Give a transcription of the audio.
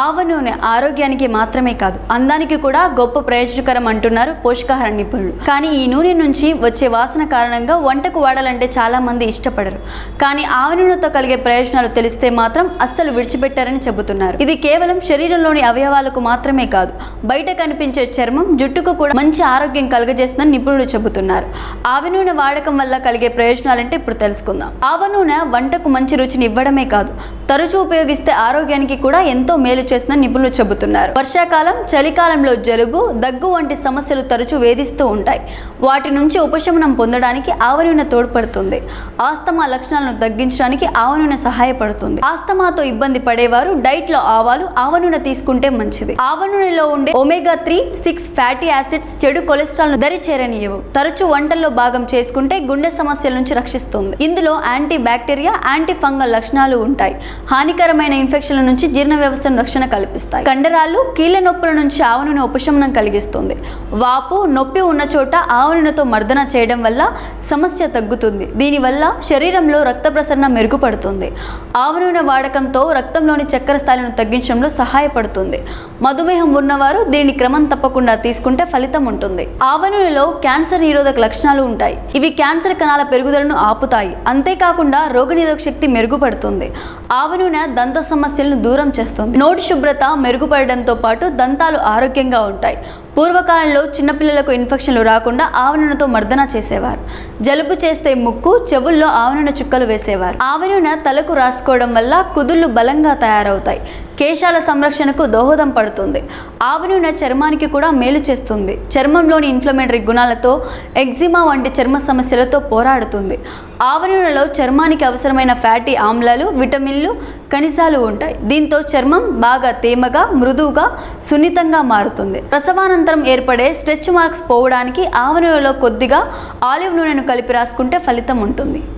ఆవ నూనె ఆరోగ్యానికి మాత్రమే కాదు అందానికి కూడా గొప్ప ప్రయోజనకరం అంటున్నారు పోషకాహార నిపుణులు. కానీ ఈ నూనె నుంచి వచ్చే వాసన కారణంగా వంటకు వాడాలంటే చాలా మంది ఇష్టపడరు. కానీ ఆవ నూనెతో కలిగే ప్రయోజనాలు తెలిస్తే మాత్రం అస్సలు విడిచిపెట్టారని చెబుతున్నారు. ఇది కేవలం శరీరంలోని అవయవాలకు మాత్రమే కాదు బయట కనిపించే చర్మం జుట్టుకు కూడా మంచి ఆరోగ్యం కలుగజేస్తుందని నిపుణులు చెబుతున్నారు. ఆవ నూనె వాడకం వల్ల కలిగే ప్రయోజనాలంటే ఇప్పుడు తెలుసుకుందాం. ఆవ నూనె వంటకు మంచి రుచిని ఇవ్వడమే కాదు తరచూ ఉపయోగిస్తే ఆరోగ్యానికి కూడా ఎంతో మేలు చేసిన నిపుణులు చెబుతున్నారు. వర్షాకాలం చలికాలంలో జలుబు దగ్గు వంటి సమస్యలు తరచూ వేధిస్తూ ఉంటాయి. వాటి నుంచి ఉపశమనం పొందడానికి ఆవ నూనె తోడ్పడుతుంది. ఆస్తమా లక్షణాలను తగ్గించడానికి ఆవ నూనె సహాయపడుతుంది. ఆస్తమాతో ఇబ్బంది పడేవారు డైట్లో ఆవాలు ఆవ నూనె తీసుకుంటే మంచిది. ఆవ నూనెలో ఉండే omega three six fatty acids చెడు కొలెస్ట్రాల్ను దరి చేరనియవు తరచూ వంటల్లో భాగం చేసుకుంటే గుండె సమస్యల నుంచి రక్షిస్తుంది. ఇందులో యాంటీ బ్యాక్టీరియా యాంటీ ఫంగల్ లక్షణాలు ఉంటాయి. హానికరమైన ఇన్ఫెక్షన్ల నుంచి జీర్ణ వ్యవస్థను రక్షణ కల్పిస్తాయి. కండరాలు కీళ్ళ నొప్పుల నుంచి ఆవ నూనె ఉపశమనం కలిగిస్తుంది. వాపు నొప్పి ఉన్న చోట ఆవ నూనెతో మర్దన చేయడం వల్ల సమస్య తగ్గుతుంది. దీనివల్ల శరీరంలో రక్త ప్రసరణ మెరుగుపడుతుంది. ఆవ నూనె వాడకంతో రక్తంలోని చక్కెర స్థాయిలను తగ్గించడంలో సహాయపడుతుంది. మధుమేహం ఉన్నవారు దీనిని క్రమం తప్పకుండా తీసుకుంటే ఫలితం ఉంటుంది. ఆవ నూనెలో క్యాన్సర్ నిరోధక లక్షణాలు ఉంటాయి. ఇవి క్యాన్సర్ కణాల పెరుగుదలను ఆపుతాయి. అంతేకాకుండా రోగనిరోధక శక్తి మెరుగుపడుతుంది. ఆవ నూనె దంత సమస్యలను దూరం చేస్తుంది. నోటి శుభ్రత మెరుగుపడడంతో పాటు దంతాలు ఆరోగ్యంగా ఉంటాయి. పూర్వకాలంలో చిన్నపిల్లలకు ఇన్ఫెక్షన్లు రాకుండా ఆవ నూనెతో మర్దన చేసేవారు. జలుబు చేస్తే ముక్కు చెవుల్లో ఆవ నూనె చుక్కలు వేసేవారు. ఆవ నూనె తలకు రాసుకోవడం వల్ల కుదుళ్ళు బలంగా తయారవుతాయి. కేశాల సంరక్షణకు దోహదం పడుతుంది. ఆవ నూనె చర్మానికి కూడా మేలు చేస్తుంది. చర్మంలోని ఇన్ఫ్లమేటరీ గుణాలతో ఎగ్జిమా వంటి చర్మ సమస్యలతో పోరాడుతుంది. ఆవనూనెలో చర్మానికి అవసరమైన ఫ్యాటీ ఆమ్లాలు విటమిన్లు ఖనిజాలు ఉంటాయి. దీంతో చర్మం బాగా తేమగా మృదువుగా సున్నితంగా మారుతుంది. ప్రసవానంతరం ఏర్పడే స్ట్రెచ్ మార్క్స్ పోవడానికి ఆవ నూనెలో కొద్దిగా ఆలివ్ నూనెను కలిపి రాసుకుంటే ఫలితం ఉంటుంది.